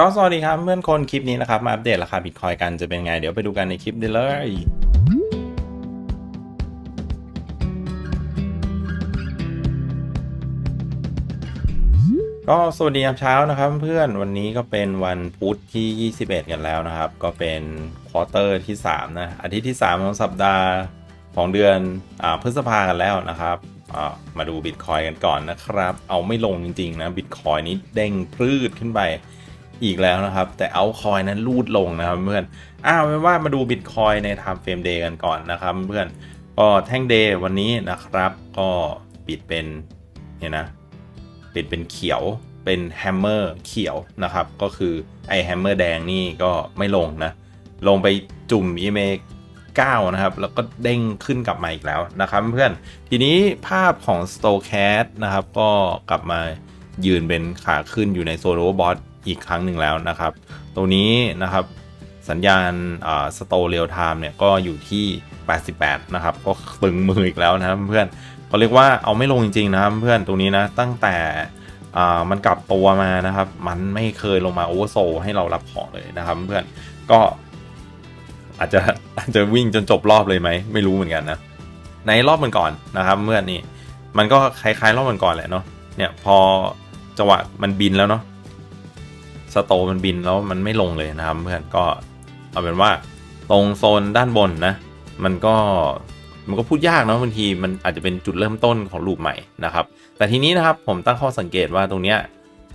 ก็สวัสดีครับเพื่อนคนคลิปนี้นะครับ มาอัปเดตราคาบิตคอยกันจะเป็นไง เดี๋ยวไปดูกันในคลิปนี้เลยก็สวัสดียามเช้านะครับเพื่อนวันนี้ก็เป็นวันพุธที่ 21 กันแล้วนะครับ ก็เป็นควอเตอร์ที่ 3 นะ อาทิตย์ที่ 3 ของสัปดาห์ของเดือนอพฤษภากันแล้วนะครับมาดูบิตคอยกันก่อนนะครับ เอาไม่ลงจริง ๆ นะบิตคอยนี้เด้งพรืดขึ้นไป อีกแล้วนะครับ แต่เอาคอยนั้นรูดลงนะครับเพื่อนอ้าวเป็นว่ามาดูบิตคอยใน Time Frame Day กันก่อนนะครับเพื่อนก็แท่งเดย์วันนี้นะครับ ก็ปิดเป็นเนี่ยนะปิดเป็นเขียวเป็นแฮมเมอร์เขียวนะครับ ก็คือไอแฮมเมอร์แดงนี่ก็ไม่ลงนะ ลงไปจุ่ม EMA 9 นะครับ แล้วก็เด้งขึ้นกลับมาอีกแล้วนะครับเพื่อนทีนี้ภาพของ s t o c a s นะครับ ก็กลับมายืนเป็นขาขึ้นอยู่ในโซโลบอส อีกครั้งหนึ่งแล้วนะครับ ตรงนี้นะครับสัญญาณสโตเรียลไทม์เนี่ยก็อยู่ที่ 88 นะครับ ก็ตึงมืออีกแล้วนะครับเพื่อนเขาเรียกว่าเอาไม่ลงจริงๆนะครับเพื่อนตรงนี้นะตั้งแต่มันกลับตัวมานะครับ มันไม่เคยลงมาโอเวอร์โซให้เรารับของเลยนะครับเพื่อนก็อาจจะอาจจะวิ่งจนจบรอบเลยไหมไม่รู้เหมือนกันนะ ในรอบมันก่อนนะครับเมื่อนี่มันก็คล้ายๆรอบมันก่อนแหละเนาะเนี่ยพอจังหวะมันบินแล้วเนาะ สโตมันบินแล้วมันไม่ลงเลยนะครับเพื่อนก็เอาเป็นว่าตรงโซนด้านบนนะ มันก็มันก็พูดยากเนาะบางทีมันอาจจะเป็นจุดเริ่มต้นของลูปใหม่นะครับ แต่ทีนี้นะครับผมตั้งข้อสังเกตว่าตรงเนี้ย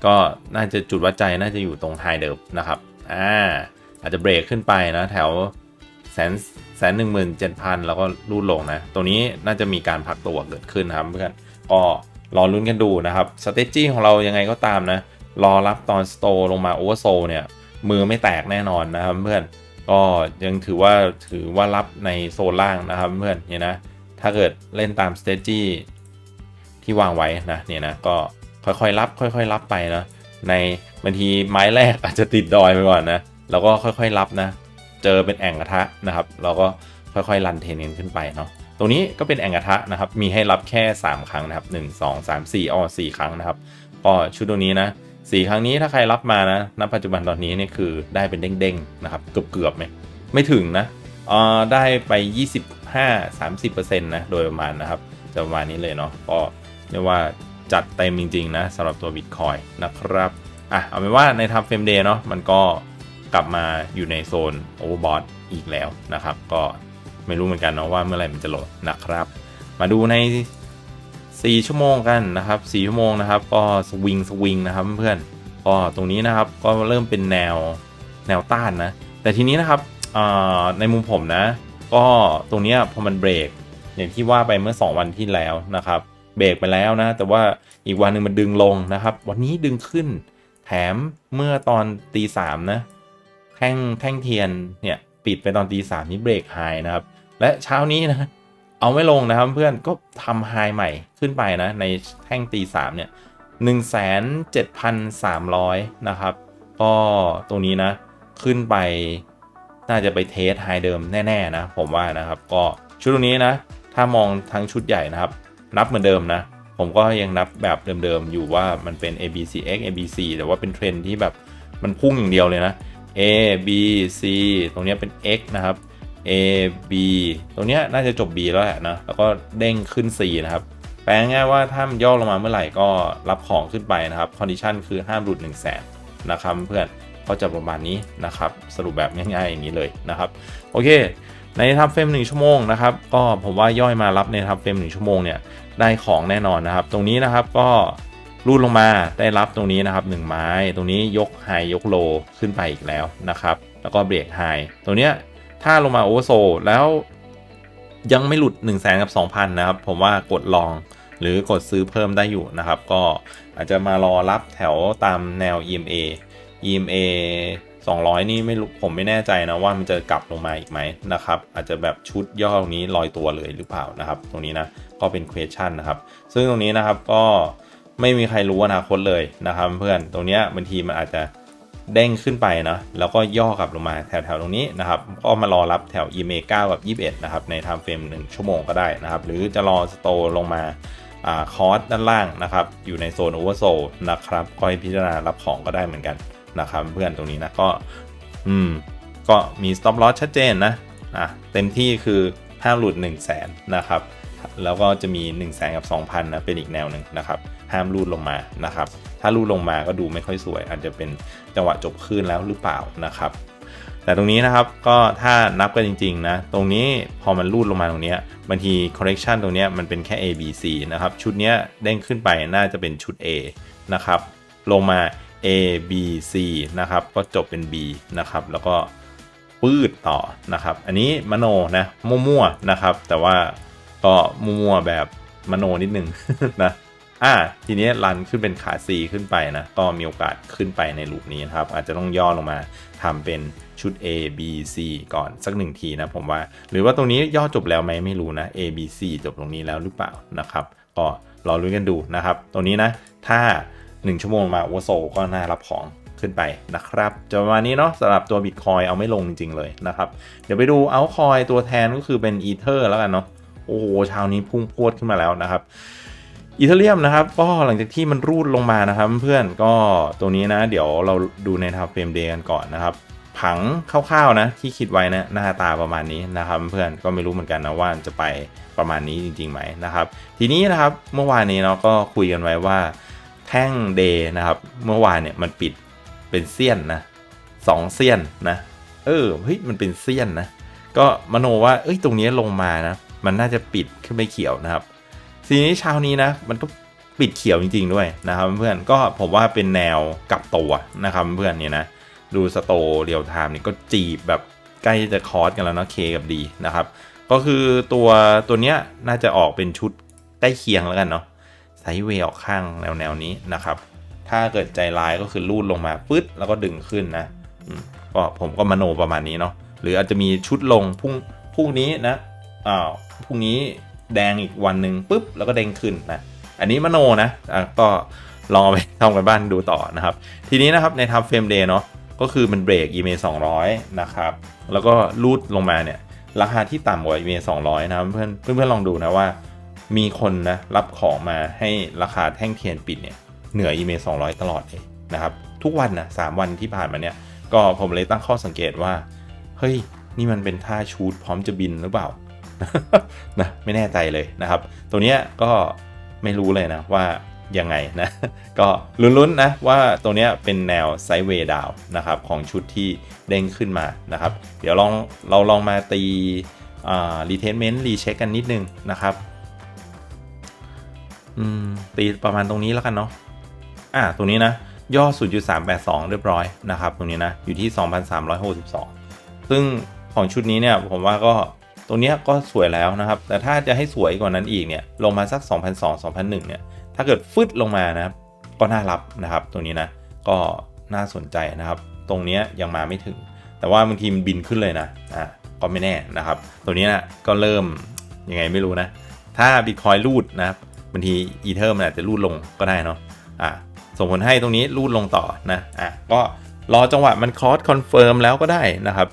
ก็น่าจะจุดวัดใจน่าจะอยู่ตรงไฮเดิมนะครับอ่าอาจจะเบรกขึ้นไปนะแถวแสนแสนหนึ่งหมื่นเจ็ดพันแล้วก็รูดลงนะตรงนี้น่าจะมีการพักตัวเกิดขึ้นนะครับเพื่อนก็รอลุ้นกันดูนะครับสเตจจี้ของเรายังไงก็ตามนะ รอรับตอนสโตลงมาโอเวอร์โซเนี่ยมือไม่แตกแน่นอนนะครับเพื่อนก็ยังถือว่าถือว่ารับในโซนล่างนะครับเพื่อนเนี่ยนะถ้าเกิดเล่นตามสเตจี้ที่วางไว้นะเนี่ยนะก็ค่อยๆรับค่อยๆรับไปนะในบางทีไม้แรกอาจจะติดดอยไปก่อนนะแล้วก็ค่อยๆรับนะ เจอเป็นแอ่งกระทะนะครับเราก็ค่อยๆรันเทรนกันขึ้นไปเนาะตรงนี้ก็เป็นแอ่งกระทะนะครับมีให้รับแค่ 3 ครั้งนะครับ 1 2 3 4อ้อ4ครั้งนะครับก็ชุดตรงนี้นะ สี่ครั้งนี้ถ้าใครรับมานะณปัจจุบันตอนนี้เนี่ยคือได้เป็นเด้งๆนะครับเกือบๆไหมไม่ถึงนะเออได้ไป 25-30%นะโดยประมาณนะครับจะประมาณนี้เลยเนาะก็เรียกว่าจัดเต็มจริงๆนะสำหรับตัว Bitcoin นะครับอะเอาเป็นว่าในทำเฟรมเดย์เนาะมันก็กลับมาอยู่ในโซนโอเวอร์บอทอีกแล้วนะครับ ก็ไม่รู้เหมือนกันเนาะว่าเมื่อไหร่มันจะโหลดนะครับ มาดูใน 4 ชั่วโมงกันนะครับ4ชั่วโมงนะครับ ก็สวิงสวิงนะครับเพื่อนก็ตรงนี้นะครับก็เริ่มเป็นแนวแนวต้านนะ แต่ทีนี้นะครับในมุมผมนะ ก็ตรงนี้พอมันเบรกอย่างที่ว่าไปเมื่อ 2 วันที่แล้วนะครับ เบรกไปแล้วนะ แต่ว่าอีกวันหนึ่งมันดึงลงนะครับ วันนี้ดึงขึ้น แถมเมื่อตอนตีสามนะแท่งแท่งเทียนเนี่ยปิดไปตอนตีสามนี้เบรกไฮนะครับ และเช้านี้นะ เอาไม่ลงนะครับเพื่อนก็ทำไฮใหม่ขึ้นไปนะ ในแท่งตีสามเนี่ยหนึ่งแสนเจ็ดพันสามร้อยนะครับ ก็ตรงนี้นะ ขึ้นไปน่าจะไปเทสไฮเดิมแน่ ๆ นะ ผมว่านะครับ ก็ชุดตรงนี้นะ ถ้ามองทั้งชุดใหญ่นะครับ นับเหมือนเดิมนะ ผมก็ยังนับแบบเดิม ๆ อยู่ว่ามันเป็น A B C X A B C แต่ว่าเป็นเทรนที่แบบมันพุ่งอย่างเดียวเลยนะ A B C ตรงนี้เป็น X นะครับ A B ตรงนี้น่าจะจบ B แล้วแหละนะแล้วก็เด้งขึ้น C นะครับแปลง่ายว่าถ้ามันย่อลงมาเมื่อไหร่ก็รับของขึ้นไปนะครับคอนดิชันคือห้ามหลุด1 0 0 0 0แสนนะครับเพื่อนก็จะประมาณนี้นะครับสรุปแบบง่ายๆอย่างนี้เลยนะครับโอเค ในทับเฟรม1ชั่วโมงนะครับก็ผมว่าย่อยมารับในทับเฟรม1ชั่วโมงเนี่ยได้ของแน่นอนนะครับ ตรงนี้นะครับก็รูดลงมาได้รับตรงนี้นะครับ 1 ไม้ ตรงนี้ยกไฮยกโลขึ้นไปอีกแล้วนะครับ แล้วก็เบรกไฮตรงเนี้ย ถ้าลงมาโอเวอร์โซแล้วยังไม่หลุด 1 0 0 0 0แสนกับ 2,000 นะครับ ผมว่ากดลองหรือกดซื้อเพิ่มได้อยู่นะครับ ก็อาจจะมารอรับแถวตามแนว EMA EMA 200 นี่ไม่รู้ผมไม่แน่ใจนะว่ามันจะกลับลงมาอีกไหมนะครับ อาจจะแบบชุดย่อตรงนี้ลอยตัวเลยหรือเปล่านะครับ ตรงนี้นะก็เป็น question นะครับ ซึ่งตรงนี้นะครับก็ไม่มีใครรู้อนาคตเลยนะครับ เพื่อนตรงนี้บางทีมันอาจจะ เด้งขึ้นไปนะแล้วก็ย่อกลับลงมาแถวๆตรงนี้นะครับก็มารอรับแถว EMA 9กับ21นะครับใน time frame 1 ชั่วโมงก็ได้นะครับหรือจะรอสโตลงมาคอร์สด้านล่างนะครับอยู่ในโซนโอเวอร์โซนะครับก็ให้พิจารณารับของก็ได้เหมือนกันนะครับเพื่อนตรงนี้นะก็อืมก็มี stop loss ชัดเจนนะอะเต็มที่คือห้ามหลุด 1 0 0 0 0แสนนะครับแล้วก็จะมี 1 0 0 0 0แสนกับ 2,000นะเป็นอีกแนวหนึ่งนะครับห้ามรูดลงมานะครับ ถ้ารูดลงมาก็ดูไม่ค่อยสวย อาจจะเป็นจังหวะจบขึ้นแล้วหรือเปล่านะครับ แต่ตรงนี้นะครับก็ถ้านับกันจริงๆนะตรงนี้พอมันรูดลงมาตรงนี้บางที correction ตรงนี้มันเป็นแค่ A B C นะครับชุดนี้เด้งขึ้นไปน่าจะเป็นชุด A นะครับลงมา A B C นะครับก็จบเป็น B นะครับแล้วก็ปืดต่อนะครับ อันนี้มโนนะมั่วๆนะครับ แต่ว่าก็มั่วๆแบบมโนนิดนึงนะ อ่าทีนี้รันขึ้นเป็นขา C ขึ้นไปนะ ก็มีโอกาสขึ้นไปในลูปนี้นะครับ อาจจะต้องย่อลงมาทำเป็นชุด A B C ก่อนสักหนึ่งทีนะผมว่า หรือว่าตรงนี้ย่อจบแล้วไหมไม่รู้นะ A B C จบตรงนี้แล้วหรือเปล่านะครับ ก็รอรุ้นกันดูนะครับ ตรงนี้นะ ถ้า 1 ชั่วโมงมาโอโซก็น่ารับของขึ้นไปนะครับจะประมาณนี้เนาะสำหรับตัว Bitcoin เอาไม่ลงจริง ๆ เลยนะครับ เดี๋ยวไปดูเอาคอยตัวแทนก็คือเป็นอีเทอร์แล้วกันเนาะโอ้โหเช้านี้พุ่งพวดขึ้นมาแล้วนะครับ อีเทเรียมนะครับก็หลังจากที่มันรูดลงมานะครับ เพื่อนก็ตัวนี้นะ เดี๋ยวเราดูในทาเฟรมเดย์กันก่อนนะครับ ผังคร่าวๆนะ ที่คิดไว้นะหน้าตาประมาณนี้นะครับ เพื่อนก็ไม่รู้เหมือนกันนะว่าจะไปประมาณนี้จริงๆไหมนะครับ ทีนี้นะครับเมื่อวานนี้เนาะก็คุยกันไว้ว่าแท่งเดย์นะครับ เมื่อวานเนี่ยมันปิดเป็นเซียนนะสองเซียนนะ เออเฮ้ยมันเป็นเซียนนะก็มโนว่าเอ้ยตรงนี้ลงมานะมันน่าจะปิดขึ้นไปเขียวนะครับ ทีนี้เช้านี้นะมันก็ปิดเขียวจริง ๆ ด้วยนะครับเพื่อนก็ผมว่าเป็นแนวกลับตัวนะครับเพื่อนเนี่ยนะดูสโตเรียลไทม์นี่ก็จีบแบบใกล้จะคอร์สกันแล้วเนาะเคกับดีนะครับ ก็คือตัวตัวเนี้ยน่าจะออกเป็นชุดใกล้เคียงแล้วกันเนาะไซด์เวย์ออกข้างแนวแนวนี้นะครับ ถ้าเกิดใจร้ายก็คือลูดลงมาปึ๊ดแล้วก็ดึงขึ้นนะก็ผมก็มโนประมาณนี้เนาะหรืออาจจะมีชุดลงพรุ่งพรุ่งนี้นะอ้าพรุ่งนี้ แดงอีกวันหนึ่งปุ๊บแล้วก็เด้งขึ้นนะอันนี้มโนนะก็ลองไปทำกันบ้านดูต่อนะครับ ทีนี้นะครับในทำเฟรมเดย์เนาะก็คือมันเบรก EMA 200 นะครับ แล้วก็ลูดลงมาเนี่ย ราคาที่ต่ำกว่า EMA 200 นะครับเพื่อนเพื่อนๆลองดูนะว่า มีคนนะรับของมาให้ราคาแท่งเทียนปิดเนี่ยเหนือ EMA 200 ตลอดเลยนะครับ ทุกวันนะ3วันที่ผ่านมาเนี่ย ก็ผมเลยตั้งข้อสังเกตว่า เฮ้ย นี่มันเป็นท่าชูดพร้อมจะบินหรือเปล่า นะไม่แน่ใจเลยนะครับ ตัวเนี้ยก็ไม่รู้เลยนะว่ายังไงนะ ก็ลุ้นๆนะว่าตัวเนี้ยเป็นแนวไซด์เวย์ดาวนะครับของชุดที่เด้งขึ้นมานะครับ เดี๋ยวลองเราลองมาตีรีเทนเมนต์รีเช็คกันนิดนึงนะครับอืมตีประมาณตรงนี้แล้วกันเนาะอ่าตรงนี้นะย่อ 0.382 เรียบร้อยนะครับ ตรงนี้นะ อยู่ที่ 2,362 ซึ่งของชุดนี้เนี่ยผมว่าก็ รงนี้ก็สวยแล้วนะครับ แต่ถ้าจะให้สวยกว่านั้นอีกเนี่ยลงมาสัก 2,002 2,001 เนี่ย ถ้าเกิดฟึดลงมานะครับ ก็น่ารับนะครับตรงนี้นะก็น่าสนใจนะครับ ตรงนี้ยยังมาไม่ถึง แต่ว่าบางทีมันบินขึ้นเลยนะอ่าก็ไม่แน่นะครับ ตัวนี้นะก็เริ่มยังไงไม่รู้นะ ถ้าบิตคอยรูดนะครับบางทีอีเทอร์มันอาจจะรูดลงก็ได้เนาะอ่าส่งผลให้ตรงนี้รูดลงต่อนะอะก็รอจังหวะมันคอร์สคอนเฟิร์มแล้วก็ได้นะครับ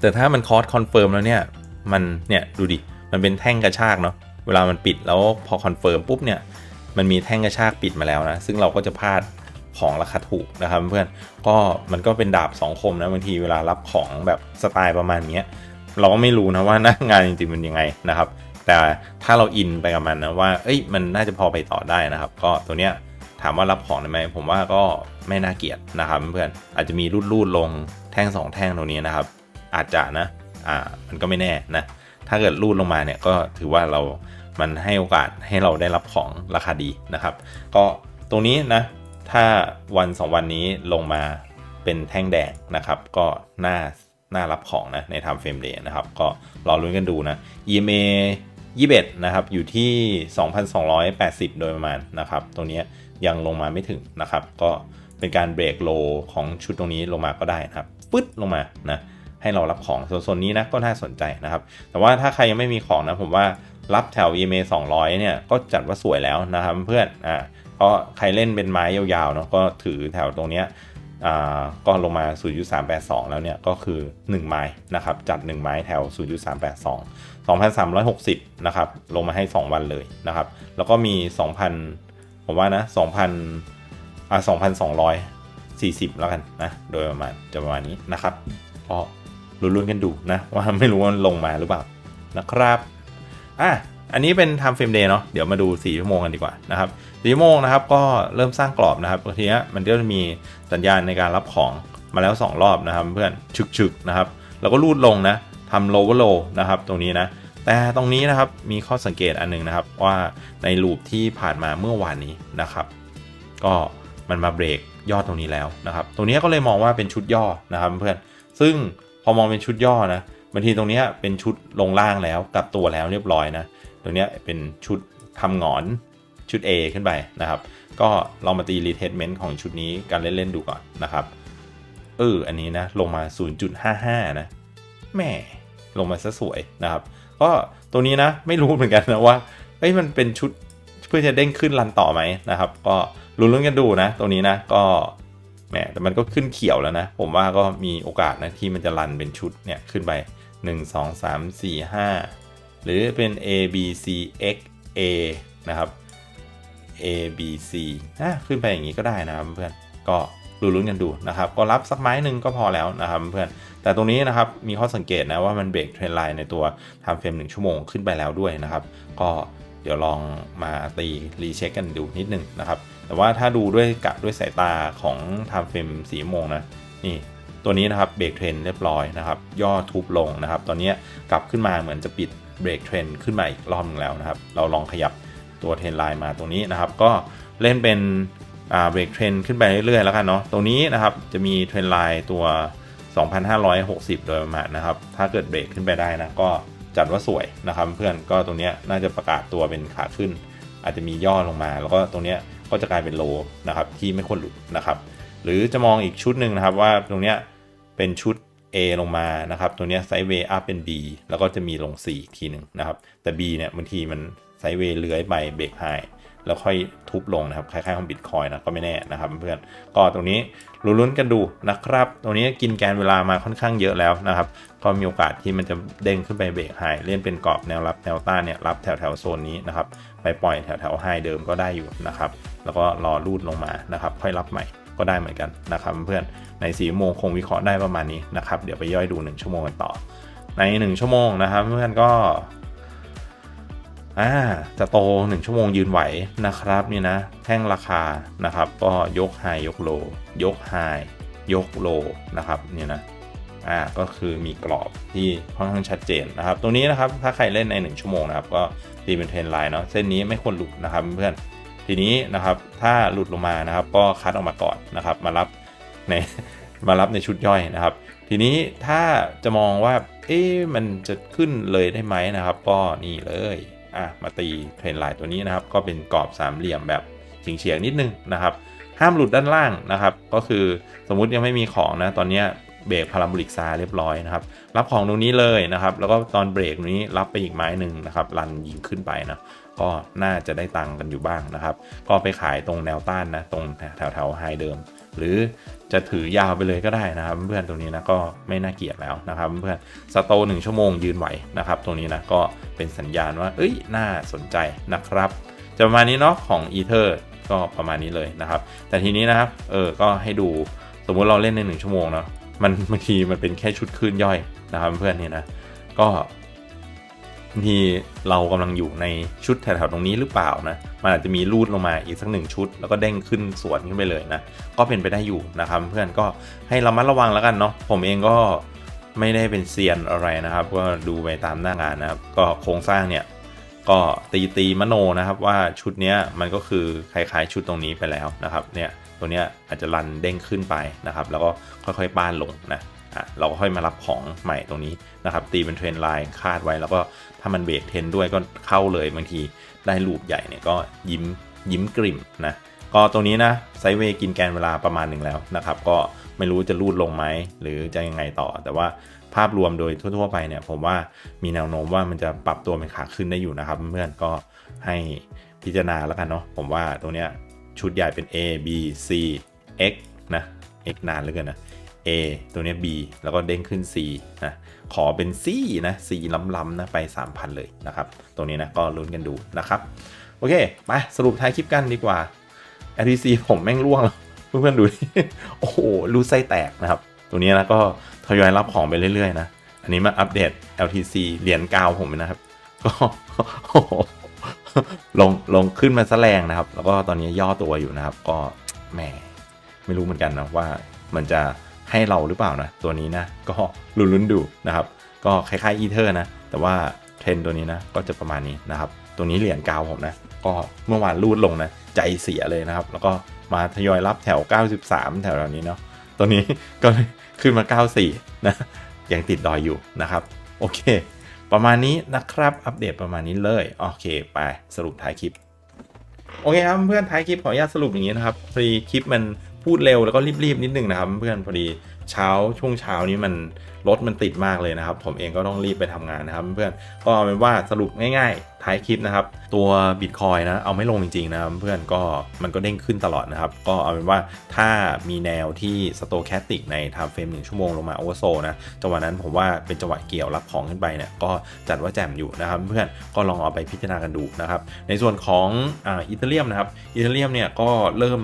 แต่ถ้ามันคอร์สคอนเฟิร์มแล้วเนี่ย มันเนี่ยดูดิ มันเป็นแท่งกระชากเนาะ เวลามันปิดแล้วพอคอนเฟิร์มปุ๊บเนี่ย มันมีแท่งกระชากปิดมาแล้วนะ ซึ่งเราก็จะพลาดของราคาถูกนะครับเพื่อน ก็มันก็เป็นดาบสองคมนะบางทีเวลารับของแบบสไตล์ประมาณนี้เราก็ไม่รู้นะว่าหน้างานจริงๆมันยังไงนะครับ แต่ถ้าเราอินไปกับมันนะว่า เอ้ย มันน่าจะพอไปต่อได้นะครับ ก็ตัวเนี้ยถามว่ารับของได้ไหมผมว่าก็ไม่น่าเกลียดนะครับเพื่อนอาจจะมีรูดรูดลงแท่งสองแท่งตรงนี้นะครับ อาจจะนะ อ่ามันก็ไม่แน่นะถ้าเกิดรูดลงมาเนี่ยก็ถือว่าเรา มันให้โอกาสให้เราได้รับของราคาดีนะครับ ก็ตรงนี้นะถ้าวันสองวันนี้ลงมาเป็นแท่งแดงนะครับ ก็น่าน่ารับของนะใน time frame day นะครับ ก็รอลุ้นกันดูนะ EMA 21นะครับอยู่ที่ 2,280 โดยประมาณนะครับ ตรงนี้ยังลงมาไม่ถึงนะครับ ก็เป็นการเบรกโลของชุดตรงนี้ลงมาก็ได้นะครับฟึดลงมานะ ให้เรารับของโซนๆนี้นะก็น่าสนใจนะครับ แต่ว่าถ้าใครยังไม่มีของนะผมว่ารับแถว EMA 200 เนี่ยก็จัดว่าสวยแล้วนะครับเพื่อนอ่าเพราะใครเล่นเป็นไม้ยาวๆเนาะก็ถือแถวตรงเนี้ยอ่าก็ลงมา 0.382 แล้วเนี่ยก็คือ 1 ไม้นะครับ จัด 1 ไม้แถว 0.382 2,360 นะครับ ลงมาให้ 2 วันเลยนะครับ แล้วก็มี 2,000 ผมว่านะ 2,000อ่า40 แล้วกันนะ โดยประมาณจะประมาณนี้นะครับก็ ลุ้นๆกันดูนะ ว่าไม่รู้ว่ามันลงมาหรือเปล่านะครับอะอันนี้เป็น time frame day เนาะเดี๋ยวมาดู 4 ชั่วโมงกันดีกว่านะครับ4ชั่วโมงนะครับก็เริ่มสร้างกรอบนะครับทีนี้มันก็จะมีสัญญาณในการรับของมาแล้ว 2 รอบนะครับเพื่อนชึกๆนะครับแล้วก็รูดลงนะทำ lower low นะครับตรงนี้นะแต่ตรงนี้นะครับมีข้อสังเกตอันหนึงนะครับว่าในลูปที่ผ่านมาเมื่อวานนี้นะครับ ก็มันมาเบรกยอดตรงนี้แล้วนะครับ ตรงนี้ก็เลยมองว่าเป็นชุดย่อนะครับเพื่อนซึ่ง พอมองเป็นชุดย่อนะบางทีตรงนี้เป็นชุดลงล่างแล้วกลับตัวแล้วเรียบร้อยนะตรงนี้เป็นชุดทำหงอนชุด A ขึ้นไปนะครับ ก็ลองมาตีรีเทสเมนต์ของชุดนี้กันเล่นๆดูก่อนนะครับเอออันนี้นะลงมา 0.55 นะแหม่ลงมาซะสวยนะครับ ก็ตัวนี้นะไม่รู้เหมือนกันนะว่าเอ้ยมันเป็นชุดเพื่อจะเด้งขึ้นรันต่อไหมนะครับ ก็ลุ้นๆกันดูนะตรงนี้นะก็ แหมแต่มันก็ขึ้นเขียวแล้วนะ ผมว่าก็มีโอกาสนะที่มันจะรันเป็นชุดเนี่ยขึ้นไป 1 2 3 4 5 หรือเป็น A B C X A นะครับ A B C อะขึ้นไปอย่างนี้ก็ได้นะครับเพื่อนก็ลุ้นกันดูนะครับ ก็รับสักไม้หนึ่งก็พอแล้วนะครับเพื่อนแต่ตรงนี้นะครับมีข้อสังเกตนะว่ามันเบรกเทรนไลน์ในตัวทำเฟรม1ชั่วโมงขึ้นไปแล้วด้วยนะครับ ก็เดี๋ยวลองมาตีรีเช็คกันดูนิดนึงนะครับ แต่ว่าถ้าดูด้วยกะด้วยสายตาของทำเฟรม4ชั่วโมงนะนี่ตัวนี้นะครับเบรกเทรนเรียบร้อยนะครับ ย่อทุบลงนะครับ ตอนนี้กลับขึ้นมาเหมือนจะปิดเบรกเทรนขึ้นมาอีกรอบนึงแล้วนะครับ เราลองขยับตัวเทรนไลน์มาตรงนี้นะครับ ก็เล่นเป็นเบรกเทรนขึ้นไปเรื่อยๆแล้วกันเนาะตรงนี้นะครับจะมีเทรนไลน์ตัว 2,560 โดยประมาณนะครับ ถ้าเกิดเบรกขึ้นไปได้นะก็จัดว่าสวยนะครับ เพื่อนก็ตรงนี้น่าจะประกาศตัวเป็นขาขึ้น อาจจะมีย่อลงมา แล้วก็ตรงนี้ ก็จะกลายเป็นโลนะครับที่ไม่ควรหลุดนะครับ หรือจะมองอีกชุดหนึ่งนะครับว่าตรงเนี้ยเป็นชุด A ลงมานะครับตรงเนี้ยไซด์เวย์อัพเป็น B แล้วก็จะมีลง C ทีหนึ่งนะครับ แต่ B เนี่ยบางทีมันไซด์เวย์เลื้อยไปเบรกไฮ แล้วค่อยทุบลงนะครับคล้ายๆของบิตคอยนะก็ไม่แน่นะครับเพื่อนก็ตรงนี้ลุ้นๆกันดูนะครับ ตรงนี้กินแกนเวลามาค่อนข้างเยอะแล้วนะครับ ก็มีโอกาสที่มันจะเด้งขึ้นไปเบรกไฮเล่นเป็นกรอบแนวรับแนวต้านเนี่ยรับแถวแถวๆโซนนี้นะครับไปปล่อยแถวแถวไฮเดิมก็ได้อยู่นะครับ แล้วก็รอรูดลงมานะครับ ค่อยรับใหม่ก็ได้เหมือนกันนะครับเพื่อนใน4ชั่วโมงคงวิเคราะห์ได้ประมาณนี้นะครับเดี๋ยวไปย่อยดู 1 ชั่วโมงกันต่อ ใน 1 ชั่วโมงนะครับเพื่อนก็ อ่าจะโต 1 ชั่วโมงยืนไหวนะครับนี่นะ แท่งราคานะครับ ก็ยกไฮยกโล ยกไฮยกโลนะครับนี่นะอ่าก็คือมีกรอบที่ค่อนข้างชัดเจนนะครับ ตรงนี้นะครับถ้าใครเล่นใน 1 ชั่วโมงนะครับ ก็ตีเป็นเทรนไลน์เนาะเส้นนี้ไม่ควรหลุดนะครับเพื่อนทีนี้นะครับถ้าหลุดลงมานะครับ ก็คัดออกมาก่อนนะครับ มารับในมารับในชุดย่อยนะครับ ทีนี้ถ้าจะมองว่าเอ๊ะมันจะขึ้นเลยได้ไหมนะครับ ก็นี่เลย อะมาตีเทรนไลน์ตัวนี้นะครับ ก็เป็นกรอบสามเหลี่ยมแบบเฉียงๆนิดนึงนะครับ ห้ามหลุดด้านล่างนะครับ ก็คือสมมุติยังไม่มีของนะตอนนี้เบรกพาราโบลิกซาเรียบร้อยนะครับ รับของตรงนี้เลยนะครับ แล้วก็ตอนเบรกนี้รับไปอีกไม้หนึ่งนะครับ รันยิงขึ้นไปนะ ก็น่าจะได้ตังกันอยู่บ้างนะครับ ก็ไปขายตรงแนวต้านนะตรงแถวแถวไฮเดิม หรือจะถือยาวไปเลยก็ได้นะครับ เพื่อนตรงนี้นะก็ไม่น่าเกลียดแล้วนะครับ เพื่อนสโตหนึ่งชั่วโมงยืนไหวนะครับตรงนี้นะก็เป็นสัญญาณว่า เอ้ยน่าสนใจนะครับ จะประมาณนี้เนาะของอีเทอร์ก็ประมาณนี้เลยนะครับ แต่ทีนี้นะครับเออก็ให้ดูสมมุติเราเล่นในหนึ่งชั่วโมงเนาะมันบางทีมันเป็นแค่ชุดคลื่นย่อยนะครับเพื่อนเนี่ยนะก็ ทีเรากำลังอยู่ในชุดแถวๆตรงนี้หรือเปล่านะมันอาจจะมีรูดลงมาอีกสักหนึ่งชุด แล้วก็เด้งขึ้นสวนขึ้นไปเลยนะก็เป็นไปได้อยู่นะครับ เพื่อนก็ให้ระมัดระวังแล้วกันเนาะผมเองก็ไม่ได้เป็นเซียนอะไรนะครับ ก็ดูไปตามหน้างานนะครับ ก็โครงสร้างเนี่ยก็ตีตีมโนนะครับว่าชุดนี้มันก็คือคล้ายๆชุดตรงนี้ไปแล้วนะครับเนี่ยตัวเนี้ยอาจจะรันเด้งขึ้นไปนะครับ แล้วก็ค่อยๆป้านลงนะ เราก็ค่อยมารับของใหม่ตรงนี้นะครับตีเป็นเทรนไลน์คาดไว้แล้วก็ถ้ามันเบรกเทรนด้วยก็เข้าเลยบางทีได้ลูปใหญ่เนี่ยก็ยิ้มยิ้มกริ่มนะก็ตรงนี้นะไซเวกินแกนเวลาประมาณหนึ่งแล้วนะครับ ก็ไม่รู้จะรูดลงไหมหรือจะยังไงต่อ แต่ว่าภาพรวมโดยทั่วๆไปเนี่ยผมว่ามีแนวโน้มว่ามันจะปรับตัวเป็นขาขึ้นได้อยู่นะครับ เพื่อนๆก็ให้พิจารณาแล้วกันเนาะผมว่าตรงเนี้ยชุดใหญ่เป็น A B C X นะ X นานเหลือเกินนะ A ตัวนี้ B แล้วก็เด้งขึ้น C นะขอเป็น C นะ C ล้ำๆนะไป 3,000 เลยนะครับ ตรงนี้นะก็ลุ้นกันดูนะครับ โอเค ไปสรุปท้ายคลิปกันดีกว่า LTC ผมแม่งร่วงแล้วเพื่อนๆดูดิโอ้โหรูไส้แตกนะครับ ตัวนี้นะก็ทยอยรับของไปเรื่อยๆนะ อันนี้มาอัปเดต LTC เหรียญกาวผมนะครับ ก็โอ้โหลงลงขึ้นมาซะแรงนะครับ แล้วก็ตอนนี้ย่อตัวอยู่นะครับ ก็แหมไม่รู้เหมือนกันนะว่ามันจะ ให้เราหรือเปล่านะ ตัวนี้นะก็ลุ้นๆดูนะครับ ก็คล้ายๆอีเทอร์นะ แต่ว่าเทรนตัวนี้นะก็จะประมาณนี้นะครับ ตัวนี้เหรียญกาวผมนะ ก็เมื่อวานรูดลงนะ ใจเสียเลยนะครับ แล้วก็มาทยอยรับแถว 93 แถวๆนี้เนาะตัวนี้ก็ขึ้นมา 94 นะยังติดดอยอยู่นะครับ โอเค ประมาณนี้นะครับ อัปเดตประมาณนี้เลยโอเค ไปสรุปท้ายคลิปโอเคครับเพื่อนท้ายคลิปขออนุญาตสรุปอย่างนี้นะครับพอดีคลิปมัน พูดเร็วแล้วก็รีบๆนิดนึงนะครับ เพื่อนพอดีเช้าช่วงเช้านี้มันรถมันติดมากเลยนะครับ ผมเองก็ต้องรีบไปทำงานนะครับ เพื่อนก็เอาเป็นว่าสรุปง่ายๆท้ายคลิปนะครับ ตัว Bitcoin นะเอาไม่ลงจริงๆนะครับเพื่อนก็มันก็เด้งขึ้นตลอดนะครับ ก็เอาเป็นว่าถ้ามีแนวที่สโตแคสติกใน time frame 1ชั่วโมงลงมาโอเวอร์โซนะจังหวะนั้นผมว่าเป็นจังหวะเกี่ยวรับของขึ้นไปเนี่ยก็จัดว่าแจ่มอยู่นะครับ เพื่อนก็ลองเอาไปพิจารณากันดูนะครับ ในส่วนของอ่าอีเทเรียมนะครับอีเทเรียมเนี่ยก็เริ่ม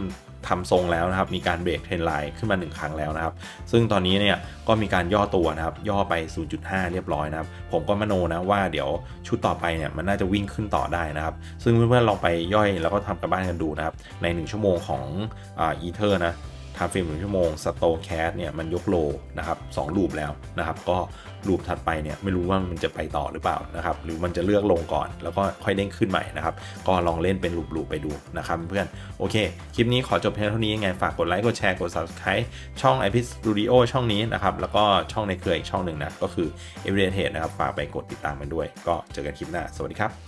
ทำทรงแล้วนะครับ มีการเบรกเทรนไลน์ขึ้นมา 1 ครั้งแล้วนะครับ ซึ่งตอนนี้เนี่ยก็มีการย่อตัวนะครับ ย่อไป 0.5 เรียบร้อยนะครับ ผมก็มโนนะว่าเดี๋ยวชุดต่อไปเนี่ยมันน่าจะวิ่งขึ้นต่อได้นะครับ ซึ่งเพื่อนๆลองไปย่อยแล้วก็ทำกับบ้านกันดูนะครับ ใน 1 ชั่วโมงของอ่าอีเทอร์นะ ทาฟิล์มหนึ่งชั่วโมงสโตแคสเนี่ยมันยกโลนะครับสองลูปแล้วนะครับ ก็ลูปถัดไปเนี่ยไม่รู้ว่ามันจะไปต่อหรือเปล่านะครับ หรือมันจะเลือกลงก่อน แล้วก็ค่อยเด้งขึ้นใหม่นะครับ ก็ลองเล่นเป็นลูปๆไปดูนะครับเพื่อนโอเค คลิปนี้ขอจบเพียงเท่านี้ยังไงฝากกดไลค์กดแชร์กด subscribe ช่อง i p i Studio ช่องนี้นะครับ แล้วก็ช่องในเครืออีกช่องหนึ่งนะก็คือ Everyday Trade นะครับฝากไปกดติดตามกันด้วย ก็เจอกันคลิปหน้าสวัสดีครับ